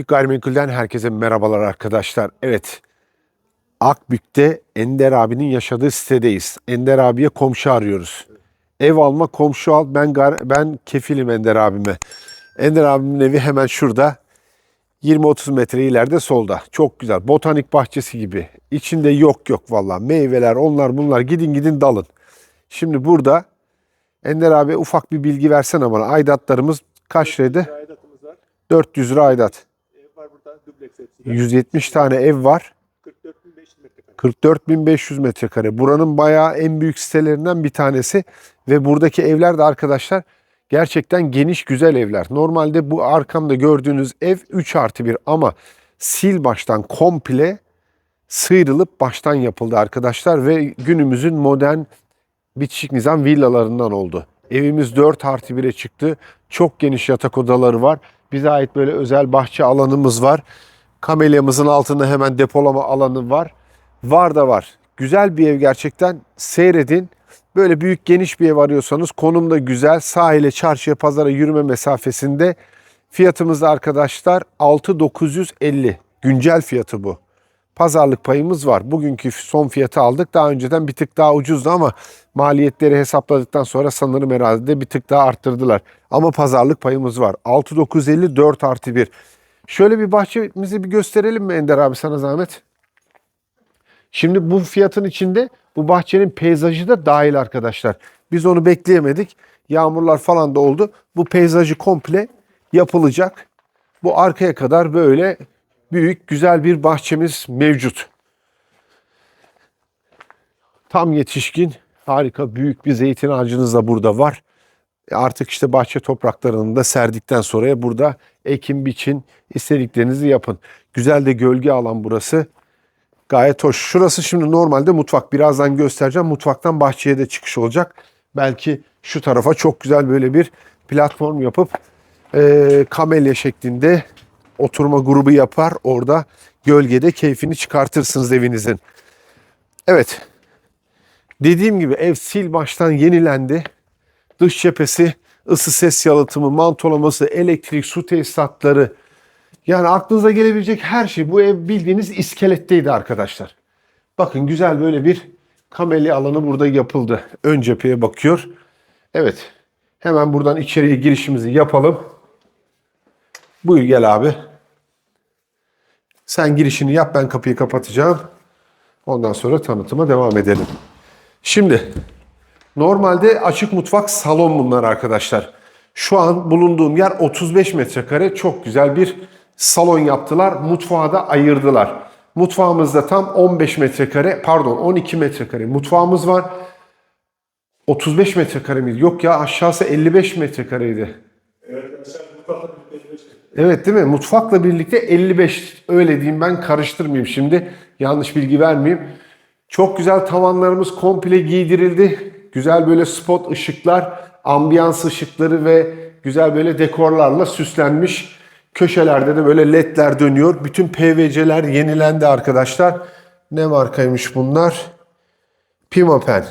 Akbük Gayrimenkul'den herkese merhabalar arkadaşlar. Evet, Akbük'te Ender abinin yaşadığı sitedeyiz. Ender abiye komşu arıyoruz. Ev alma, komşu al. Ben ben kefilim Ender abime. Ender abimin evi hemen şurada. 20-30 metre ileride solda. Çok güzel. Botanik bahçesi gibi. İçinde yok yok vallahi. Meyveler, onlar bunlar. Gidin gidin dalın. Şimdi burada Ender abi ufak bir bilgi versene bana. Aidatlarımız kaç liraydı? Aidatımız var. 400 lira aidat. Ev var burada dubleks hepsi. 170 tane ev var. 44.500 metrekare. 44.500 metrekare. Buranın bayağı en büyük sitelerinden bir tanesi. Ve buradaki evler de arkadaşlar gerçekten geniş güzel evler. Normalde bu arkamda gördüğünüz ev 3 artı 1 ama sil baştan komple sıyrılıp baştan yapıldı arkadaşlar. Ve günümüzün modern bitişik nizam villalarından oldu. Evimiz 4 artı 1'e çıktı. Çok geniş yatak odaları var. Bize ait böyle özel bahçe alanımız var. Kamelyamızın altında hemen depolama alanı var. Var da var. Güzel bir ev gerçekten. Seyredin. Böyle büyük geniş bir ev arıyorsanız konum da güzel. Sahile, çarşıya, pazara yürüme mesafesinde. Fiyatımız da arkadaşlar 6950. Güncel fiyatı bu. Pazarlık payımız var. Bugünkü son fiyatı aldık. Daha önceden bir tık daha ucuzdu ama maliyetleri hesapladıktan sonra sanırım herhalde bir tık daha arttırdılar. Ama pazarlık payımız var. 6950 4 artı 1. Şöyle bir bahçemizi bir gösterelim mi Ender abi sana zahmet? Şimdi bu fiyatın içinde bu bahçenin peyzajı da dahil arkadaşlar. Biz onu bekleyemedik. Yağmurlar falan da oldu. Bu peyzajı komple yapılacak. Bu arkaya kadar böyle büyük güzel bir bahçemiz mevcut. Tam yetişkin harika büyük bir zeytin ağacınız da burada var. E Artık işte bahçe topraklarını da serdikten sonra burada ekim biçin istediklerinizi yapın. Güzel de gölge alan burası. Gayet hoş. Şurası şimdi normalde mutfak. Birazdan göstereceğim. Mutfaktan bahçeye de çıkış olacak. Belki şu tarafa çok güzel böyle bir platform yapıp e, kamelya şeklinde oturma grubu yapar. Orada gölgede keyfini çıkartırsınız evinizin. Evet. Dediğim gibi ev sil baştan yenilendi. Dış cephesi, ısı ses yalıtımı, mantolaması, elektrik, su tesisatları. Yani aklınıza gelebilecek her şey. Bu ev bildiğiniz iskeletteydi arkadaşlar. Bakın güzel böyle bir kamelya alanı burada yapıldı. Ön cepheye bakıyor. Evet. Hemen buradan içeriye girişimizi yapalım. Buyur gel abi. Sen girişini yap ben kapıyı kapatacağım. Ondan sonra tanıtıma devam edelim. Şimdi normalde açık mutfak salon bunlar arkadaşlar. Şu an bulunduğum yer 35 metrekare çok güzel bir salon yaptılar. Mutfağı da ayırdılar. Mutfağımızda tam 15 metrekare pardon 12 metrekare mutfağımız var. 35 metrekare miydi? Yok ya aşağısı 55 metrekareydi. Evet bir 55 Evet değil mi? Mutfakla birlikte 55 öyle diyeyim ben karıştırmayayım şimdi. Yanlış bilgi vermeyeyim. Çok güzel tavanlarımız komple giydirildi. Güzel böyle spot ışıklar, ambiyans ışıkları ve güzel böyle dekorlarla süslenmiş. Köşelerde de böyle ledler dönüyor. Bütün PVC'ler yenilendi arkadaşlar. Ne markaymış bunlar? Pimapen.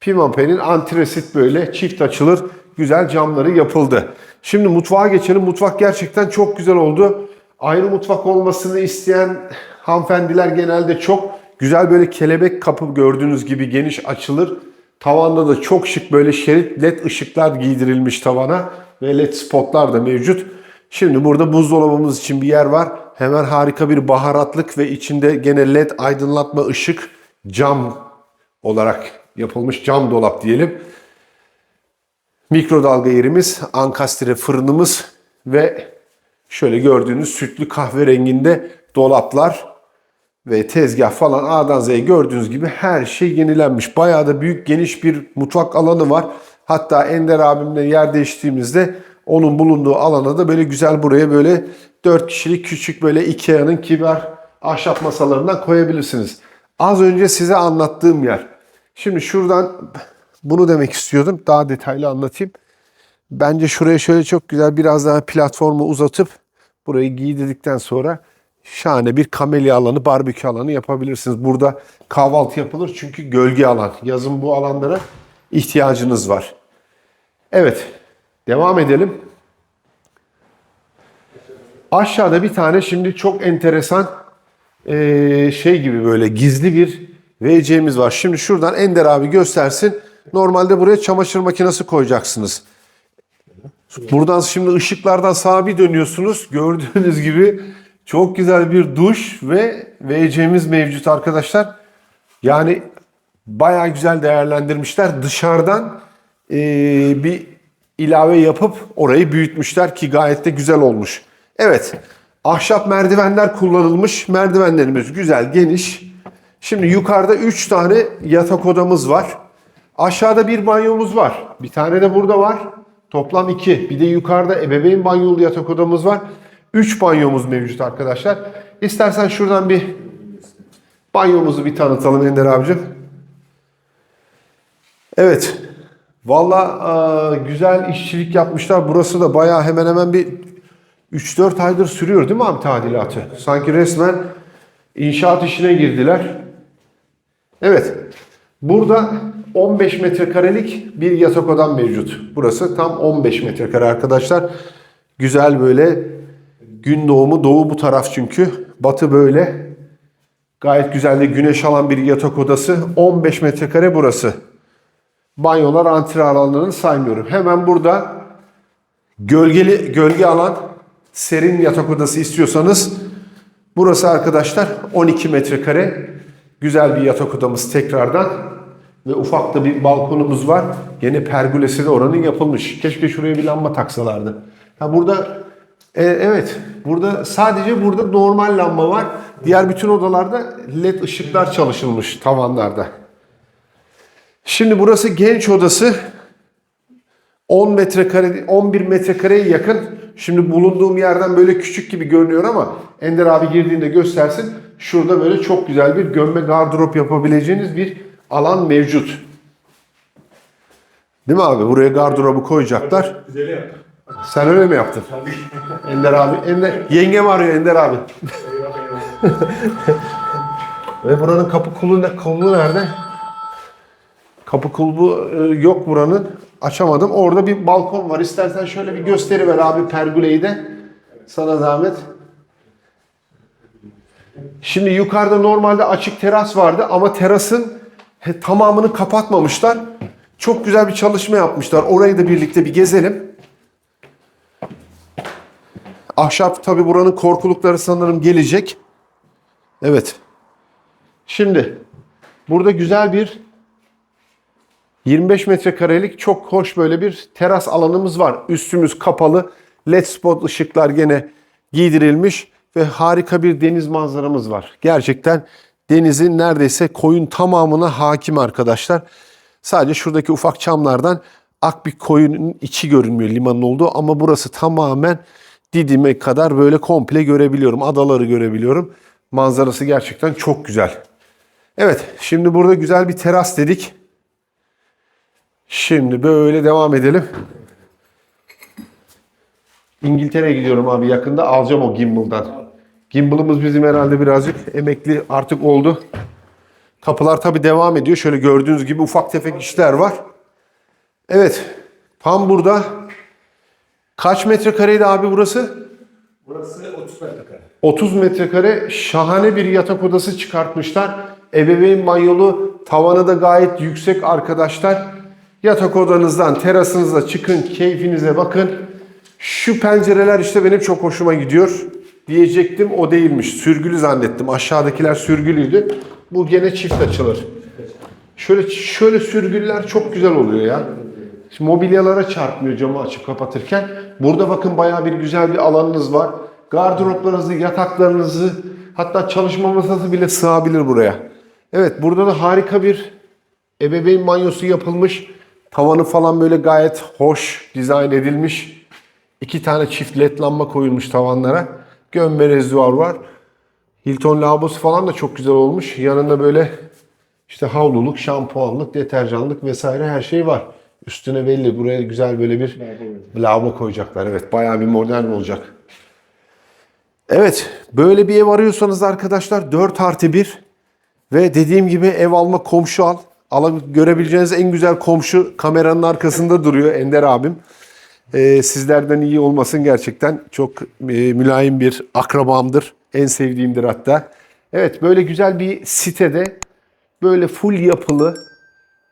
Pimapen'in antresit böyle çift açılır güzel camları yapıldı. Şimdi mutfağa geçelim. Mutfak gerçekten çok güzel oldu. Ayrı mutfak olmasını isteyen hanımefendiler genelde çok güzel böyle kelebek kapı gördüğünüz gibi geniş açılır. Tavanda da çok şık böyle şerit led ışıklar giydirilmiş tavana ve led spotlar da mevcut. Şimdi burada buzdolabımız için bir yer var. Hemen harika bir baharatlık ve içinde gene led aydınlatma ışık cam olarak yapılmış cam dolap diyelim. Mikrodalga yerimiz, ankastre fırınımız ve şöyle gördüğünüz sütlü kahverenginde dolaplar ve tezgah falan A'dan Z'ye gördüğünüz gibi her şey yenilenmiş. Bayağı da büyük geniş bir mutfak alanı var. Hatta Ender abimle yer değiştiğimizde onun bulunduğu alana da böyle güzel buraya böyle 4 kişilik küçük böyle Ikea'nın kibar ahşap masalarından koyabilirsiniz. Az önce size anlattığım yer. Şimdi şuradan bunu demek istiyordum. Daha detaylı anlatayım. Bence şuraya şöyle çok güzel biraz daha platformu uzatıp burayı giydirdikten sonra şahane bir kamelya alanı, barbekü alanı yapabilirsiniz. Burada kahvaltı yapılır çünkü gölge alan. Yazın bu alanlara ihtiyacınız var. Evet, devam edelim. Aşağıda bir tane şimdi çok enteresan şey gibi böyle gizli bir VC'miz var. Şimdi şuradan Ender abi göstersin. Normalde buraya çamaşır makinesi koyacaksınız. Buradan şimdi ışıklardan sağa bir dönüyorsunuz. Gördüğünüz gibi çok güzel bir duş ve VC'miz mevcut arkadaşlar. Yani bayağı güzel değerlendirmişler. Dışarıdan eee, bir ilave yapıp orayı büyütmüşler ki gayet de güzel olmuş. Evet. Ahşap merdivenler kullanılmış. Merdivenlerimiz güzel, geniş. Şimdi yukarıda 3 tane yatak odamız var. Aşağıda bir banyomuz var. Bir tane de burada var. Toplam 2. Bir de yukarıda ebeveyn banyolu yatak odamız var. 3 banyomuz mevcut arkadaşlar. İstersen şuradan bir banyomuzu bir tanıtalım Ender abicim. Evet. Valla e, güzel işçilik yapmışlar. Burası da bayağı hemen hemen bir 3-4 aydır sürüyor değil mi abi tadilatı? Sanki resmen inşaat işine girdiler. Evet. Burada 15 metrekarelik bir yatak odam mevcut. Burası tam 15 metrekare arkadaşlar. Güzel böyle gün doğumu doğu bu taraf çünkü. Batı böyle. Gayet güzel de güneş alan bir yatak odası. 15 metrekare burası. Banyolar antre alanlarını saymıyorum. Hemen burada gölgeli gölge alan serin yatak odası istiyorsanız burası arkadaşlar 12 metrekare güzel bir yatak odamız tekrardan ve ufak da bir balkonumuz var. Gene pergülesi de oranın yapılmış. Keşke şuraya bir lamba taksalardı. Ha burada e, evet burada sadece burada normal lamba var. Diğer bütün odalarda led ışıklar çalışılmış tavanlarda. Şimdi burası genç odası. 10 metrekare, 11 metrekareye yakın. Şimdi bulunduğum yerden böyle küçük gibi görünüyor ama Ender abi girdiğinde göstersin. Şurada böyle çok güzel bir gömme gardırop yapabileceğiniz bir alan mevcut. Değil mi abi? Buraya gardırobu koyacaklar. Güzel yaptın. Sen öyle mi yaptın? Ender abi. Ender, yengem arıyor Ender abi. Ve buranın kapı kulu, ne, kulu nerede? Kapı kulbu e, yok buranın. Açamadım. Orada bir balkon var. İstersen şöyle bir gösteri ver abi pergüleyi de. Sana zahmet. Şimdi yukarıda normalde açık teras vardı ama terasın he, tamamını kapatmamışlar. Çok güzel bir çalışma yapmışlar. Orayı da birlikte bir gezelim. Ahşap tabi buranın korkulukları sanırım gelecek. Evet. Şimdi burada güzel bir 25 metrekarelik çok hoş böyle bir teras alanımız var. Üstümüz kapalı. LED spot ışıklar gene giydirilmiş ve harika bir deniz manzaramız var. Gerçekten denizin neredeyse koyun tamamına hakim arkadaşlar. Sadece şuradaki ufak çamlardan Akbik koyunun içi görünmüyor limanın olduğu ama burası tamamen Didim'e kadar böyle komple görebiliyorum. Adaları görebiliyorum. Manzarası gerçekten çok güzel. Evet, şimdi burada güzel bir teras dedik. Şimdi böyle devam edelim. İngiltere'ye gidiyorum abi yakında. Alacağım o gimbal'dan. Gimbal'ımız bizim herhalde birazcık emekli artık oldu. Kapılar tabi devam ediyor. Şöyle gördüğünüz gibi ufak tefek işler var. Evet. Tam burada. Kaç metrekareydi abi burası? Burası 30 metrekare. 30 metrekare şahane bir yatak odası çıkartmışlar. Ebeveyn banyolu, tavanı da gayet yüksek arkadaşlar. Yatak odanızdan, terasınıza çıkın, keyfinize bakın. Şu pencereler işte benim çok hoşuma gidiyor. Diyecektim o değilmiş. Sürgülü zannettim. Aşağıdakiler sürgülüydü. Bu gene çift açılır. Şöyle şöyle sürgüller çok güzel oluyor ya. Şimdi mobilyalara çarpmıyor camı açıp kapatırken. Burada bakın bayağı bir güzel bir alanınız var. Gardıroplarınızı, yataklarınızı hatta çalışma masası bile sığabilir buraya. Evet burada da harika bir ebeveyn banyosu yapılmış. Tavanı falan böyle gayet hoş dizayn edilmiş. İki tane çift led lamba koyulmuş tavanlara. Gömme rezduvar var. Hilton lavabosu falan da çok güzel olmuş. Yanında böyle işte havluluk, şampuanlık, deterjanlık vesaire her şey var. Üstüne belli. Buraya güzel böyle bir lavabo koyacaklar. Evet bayağı bir modern olacak. Evet böyle bir ev arıyorsanız arkadaşlar 4 artı 1 ve dediğim gibi ev alma komşu al. Ala, görebileceğiniz en güzel komşu kameranın arkasında duruyor Ender abim. Ee, sizlerden iyi olmasın gerçekten çok e, mülayim bir akrabamdır. En sevdiğimdir hatta. Evet böyle güzel bir sitede böyle full yapılı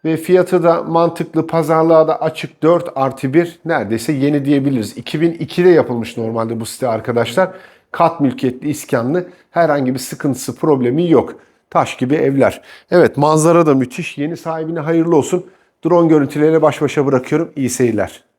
ve fiyatı da mantıklı pazarlığa da açık 4 artı 1 neredeyse yeni diyebiliriz. 2002'de yapılmış normalde bu site arkadaşlar. Kat mülkiyetli iskanlı herhangi bir sıkıntısı problemi yok. Taş gibi evler. Evet manzara da müthiş. Yeni sahibine hayırlı olsun. Drone görüntüleriyle baş başa bırakıyorum. İyi seyirler.